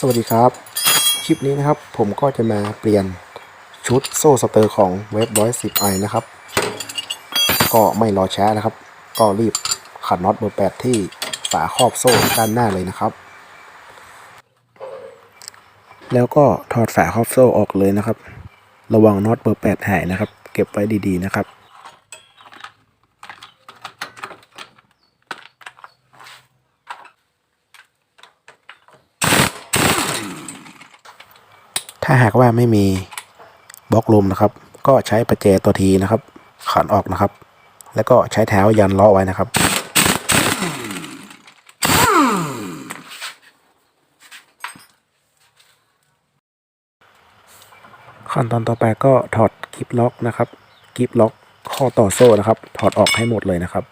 สวัสดีครับ คลิปนี้นะครับผมก็จะมาเปลี่ยนชุดโซ่สเตอร์ของเว็บร้อยสิบไอนะครับ ก็ไม่รอช้านะครับ ก็รีบขัดน็อตเบอร์แปดที่ฝาครอบโซ่ด้านหน้าเลยนะครับ แล้วก็ถอดฝาครอบโซ่ออกเลยนะครับ ระวังน็อตเบอร์แปดหายนะครับ เก็บไว้ดีๆนะครับ ถ้าหากว่าไม่มีบล็อกลมนะครับ ก็ใช้ประแจตัวทีนะครับขันออกนะครับ แล้วก็ใช้เท้ายันล้อไว้นะครับ ขั้นตอนต่อไปก็ถอดกิฟล็อกนะครับ กิฟล็อกข้อต่อโซ่นะครับ ถอดออกให้หมดเลยนะครับ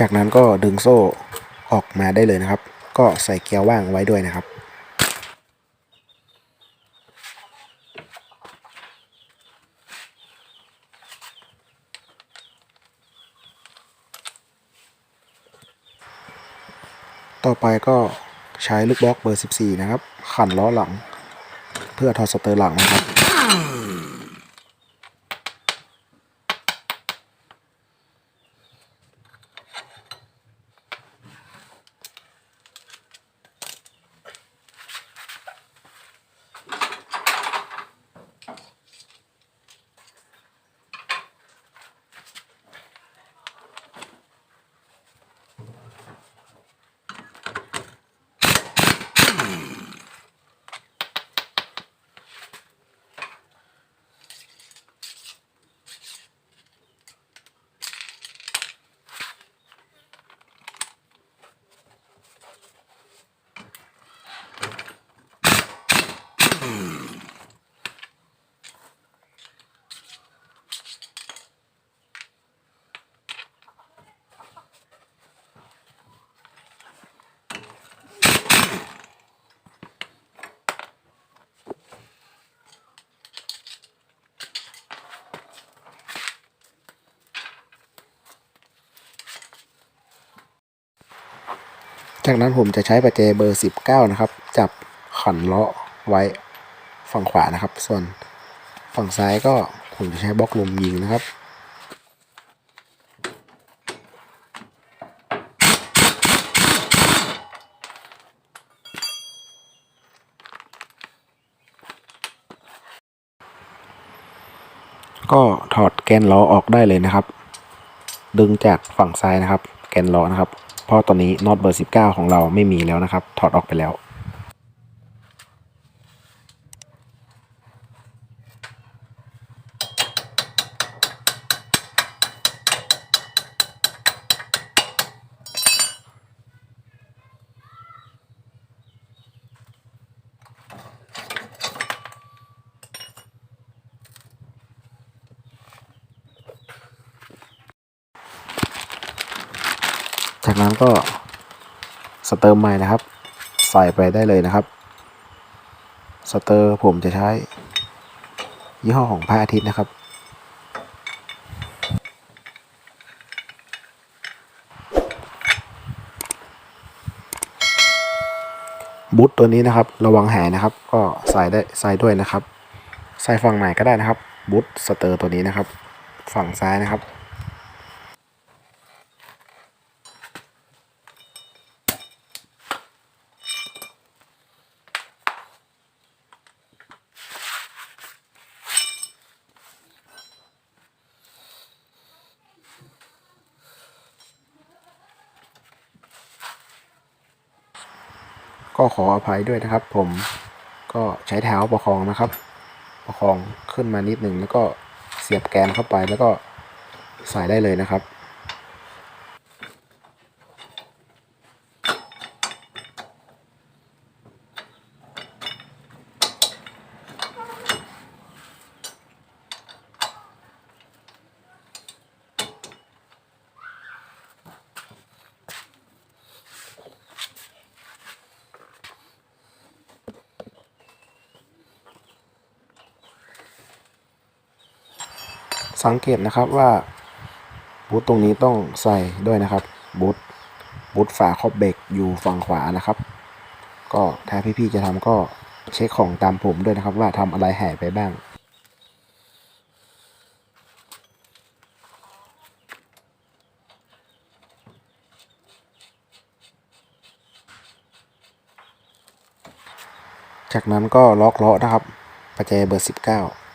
จากนั้นก็ดึงโซ่ออกมาได้เลยนะครับ ก็ใส่เกียร์ว่างไว้ด้วยนะครับ ต่อไปก็ใช้ลูกบล็อกเบอร์ 14 นะครับ ขันล้อหลัง เพื่อถอดสเตอร์หลังนะครับ จากนั้นผมจะใช้ประแจเบอร์ 19 นะครับ จับขันล้อไว้ฝั่งขวานะครับ ส่วนฝั่งซ้ายก็ผมจะใช้บล็อกลมยิงนะครับก็ถอดแกนล้อออกได้เลยนะครับ ดึงจากฝั่งซ้ายนะครับ แกนล้อนะครับ เพราะตอนนี้น็อตเบอร์ 19 ของเราไม่มีแล้วนะครับ ถอดออกไปแล้ว จากนั้นก็สเตอร์ใหม่นะครับ ใส่ไปได้เลยนะครับ สเตอร์ผมจะใช้ ยี่ห้อของพระอาทิตย์นะครับ บูทตัวนี้นะครับ ระวังแหายนะครับ ก็ใส่ได้ใส่ด้วยนะครับ ใส่ฝั่งไหนก็ได้นะครับ บูทสเตอร์ตัวนี้นะครับ ฝั่งซ้ายนะครับ ก็ขออภัยด้วยนะครับ ผมก็ใช้เท้าประคองนะครับ ประคองขึ้นมานิดหนึ่งแล้วก็เสียบแกนเข้าไปแล้วก็ใส่ได้เลยนะครับ ก สังเกตนะครับว่าบูทตรงนี้ต้องใส่ด้วยนะครับบูทบูทฝาครอบเบรกอยู่ฝั่งขวานะครับ ก็ถ้าพี่ๆจะทำก็เช็คของตามผมด้วยนะครับ ว่าทำอะไรหายไปบ้างจากนั้นก็ล็อกล้อนะครับ ประแจเบอร์ 19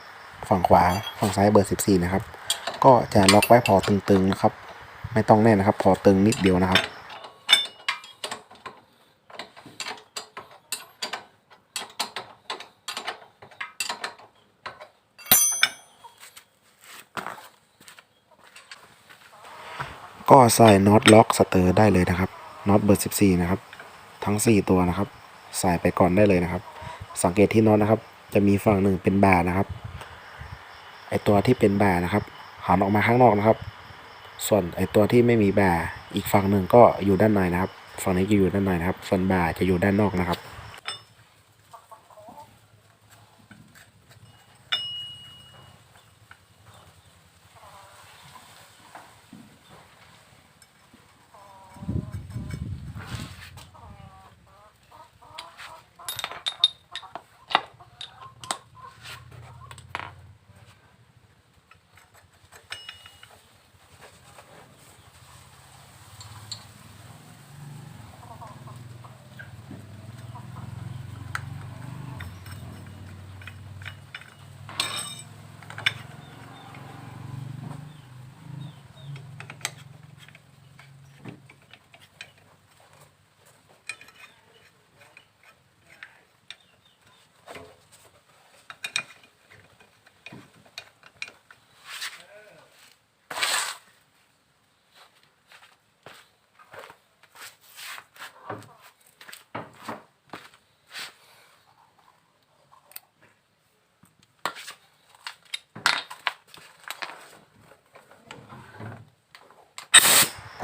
ฝั่งขวาฝั่งซ้ายเบอร์ 14 นะครับ ก็จะล็อกไว้พอตึงๆนะครับ ไม่ต้องแน่นนะครับ พอตึงนิดเดียวนะครับ ก็ใส่น็อตล็อกสเตอร์ได้เลยนะครับน็อตเบอร์ 14 นะครับ ทั้ง 4 ตัวนะครับ ใส่ไปก่อนได้เลยนะครับ สังเกตที่น็อตนะครับ จะมีฝั่งหนึ่งเป็นบ่านะครับ ตัวที่เป็นบ่านะครับหันออกมาข้างนอกนะครับ ส่วนไอตัวที่ไม่มีบ่าอีกฝั่งหนึ่งก็อยู่ด้านในนะครับ ฝั่งนี้จะอยู่ด้านในนะครับ ส่วนบ่าจะอยู่ด้านนอกนะครับ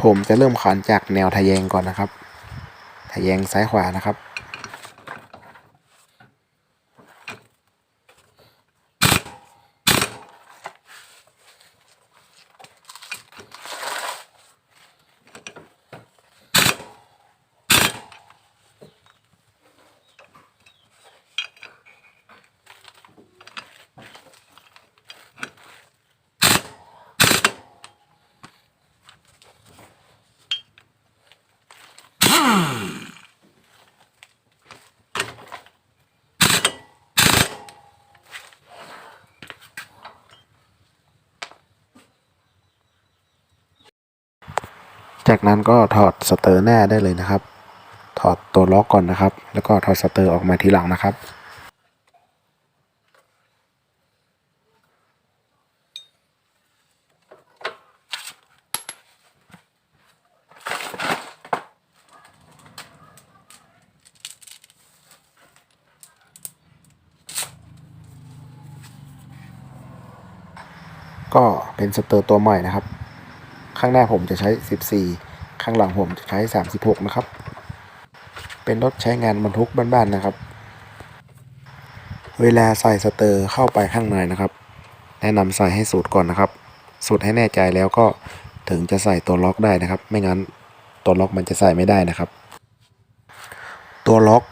ผมจะเริ่มขานจากแนวทะแยงก่อนนะครับ ทะแยงซ้ายขวานะครับ จากนั้นก็ถอดสเตอร์หน้าได้เลยนะครับ ถอดตัวล็อกก่อนนะครับ แล้วก็ถอดสเตอร์ออกมาทีหลังนะครับก็เป็นสเตอร์ตัวใหม่นะครับ ข้างหน้าผมจะใช้ 14 ข้างหลังผมจะใช้ 36 นะครับ เป็นรถใช้งานบรรทุกบ้านๆนะครับ เวลาใส่สเตอร์เข้าไปข้างในนะครับ แนะนำใส่ให้สูตรก่อนนะครับสูตรให้แน่ใจแล้วก็ถึงจะใส่ตัวล็อกได้นะครับ ไม่งั้นตัวล็อกมันจะใส่ไม่ได้นะครับ ตัวล็อก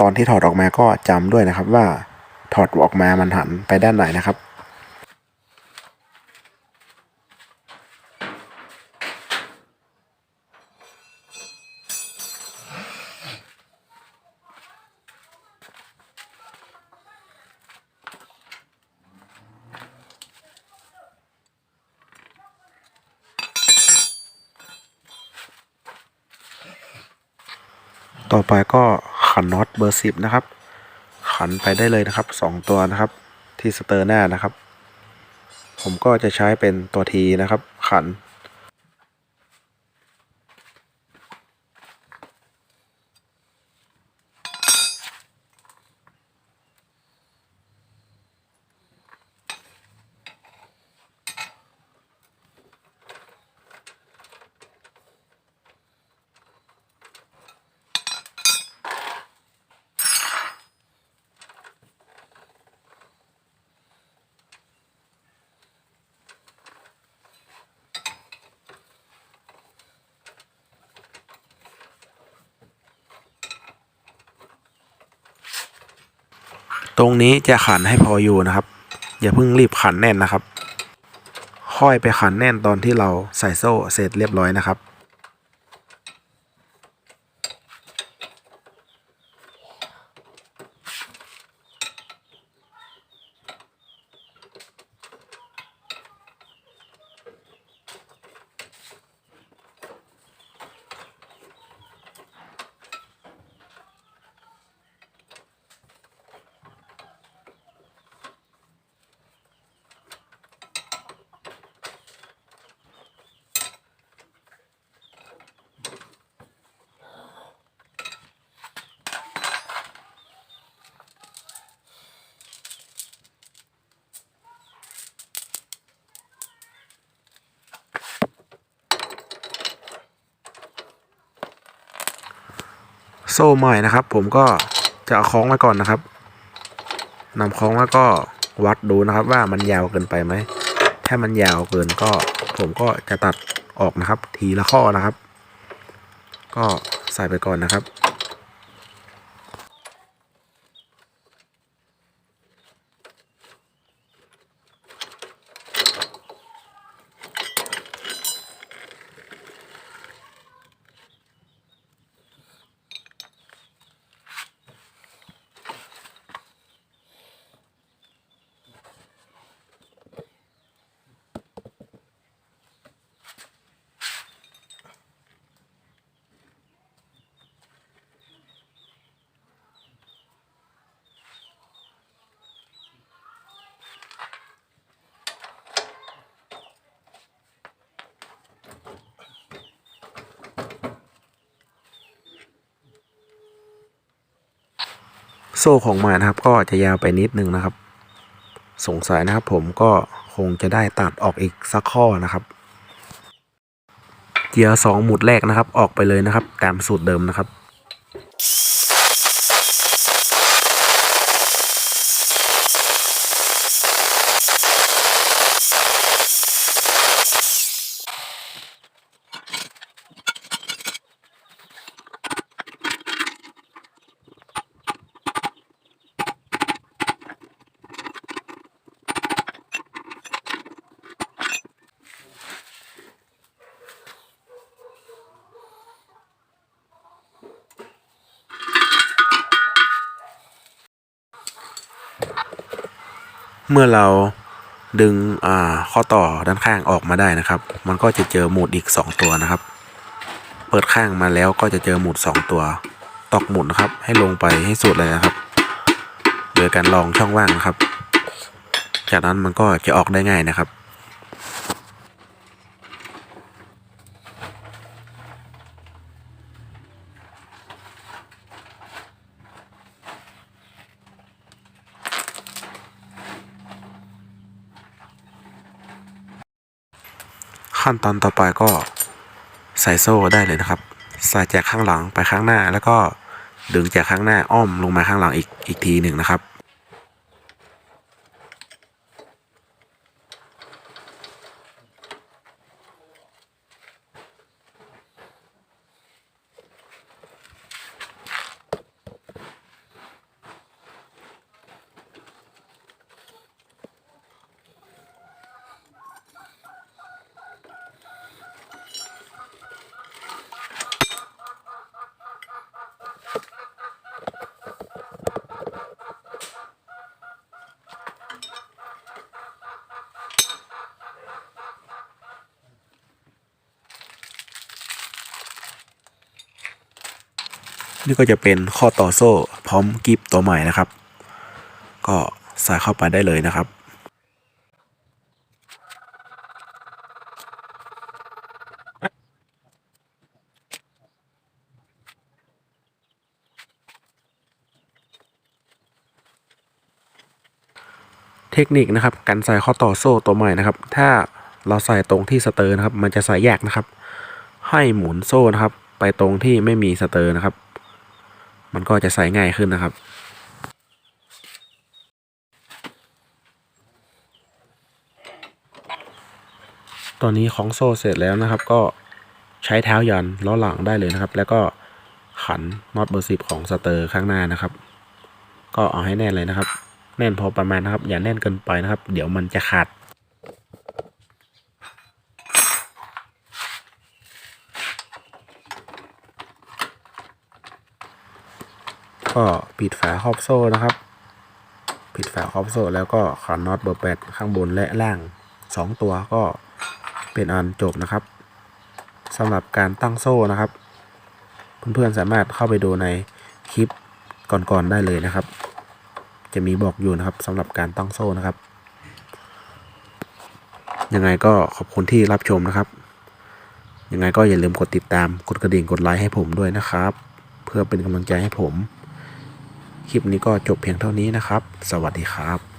ตอนที่ถอดออกมาก็จำด้วยนะครับว่าถอดออกมามันหันไปด้านไหนนะครับ ต่อไปก็ขันน็อตเบอร์สิบนะครับ ขันไปได้เลยนะครับสองตัวนะครับ ที่สเตอร์หน้านะครับ ผมก็จะใช้เป็นตัวทีนะครับ ขัน ตรงนี้จะขันให้พออยู่นะครับ อย่าเพิ่งรีบขันแน่นนะครับ ค่อยไปขันแน่นตอนที่เราใส่โซ่เสร็จเรียบร้อยนะครับ โซ่ใหม่นะครับ ผมก็จะเอาคล้องไว้ก่อนนะครับนำคล้องแล้วก็วัดดูนะครับ ว่ามันยาวเกินไปไหม ถ้ามันยาวเกินก็ ผมก็จะตัดออกนะครับ ทีละข้อนะครับ ก็ใส่ไปก่อนนะครับ โซ่ของมันนะครับ ก็จะยาวไปนิดนึงนะครับ สงสัยนะครับ ผมก็คงจะได้ตัดออกอีกสักข้อนะครับ เกียร์สองหมุดแรกนะครับ ออกไปเลยนะครับ ตามสูตรเดิมนะครับ เมื่อเราดึงข้อต่อด้านข้างออกมาได้นะครับ มันก็จะเจอหมุดอีก 2 ตัวนะครับ เปิดข้างมาแล้วก็จะเจอหมุด 2 ตัว ตอกหมุดนะครับ ให้ลงไปให้สุดเลยนะครับ โดยการลองช่องว่างนะครับ จากนั้นมันก็จะออกได้ง่ายนะครับ ขั้นตอนต่อไปก็ใส่โซ่ได้เลยนะครับ ใส่จากข้างหลังไปข้างหน้า แล้วก็ดึงจากข้างหน้าอ้อมลงมาข้างหลังอีกอีกทีหนึ่งนะครับ นี่ก็จะเป็นข้อต่อโซ่พร้อมกิฟตัวใหม่นะครับ ก็ใส่เข้าไปได้เลยนะครับเทคนิคนะครับการใส่ข้อต่อโซ่ตัวใหม่นะครับ ถ้าเราใส่ตรงที่สเตอร์นะครับ มันจะใส่ยากนะครับ ให้หมุนโซ่นะครับ ไปตรงที่ไม่มีสเตอร์นะครับ มันก็จะใส่ง่ายขึ้นนะครับ ตอนนี้ของโซ่เสร็จแล้วนะครับ ก็ใช้เท้ายันล้อหลังได้เลยนะครับ แล้วก็ขันน็อตเบอร์สิบของสเตอร์ข้างหน้านะครับ ก็เอาให้แน่นเลยนะครับ แน่นพอประมาณนะครับ อย่าแน่นเกินไปนะครับ เดี๋ยวมันจะขาด ก็ปิดฝาครอบโซ่นะครับ ปิดฝาครอบโซ่แล้วก็ขันน็อตเบอร์แปดข้างบนและล่างสองตัวก็เป็นอันจบนะครับสำหรับการตั้งโซ่นะครับ เพื่อนๆสามารถเข้าไปดูในคลิปก่อนๆได้เลยนะครับ จะมีบอกอยู่นะครับสำหรับการตั้งโซ่นะครับ ยังไงก็ขอบคุณที่รับชมนะครับยังไงก็อย่าลืมกดติดตาม กดกระดิ่ง กดไลค์ให้ผมด้วยนะครับ เพื่อเป็นกำลังใจให้ผม คลิปนี้ก็จบเพียงเท่านี้นะครับ สวัสดีครับ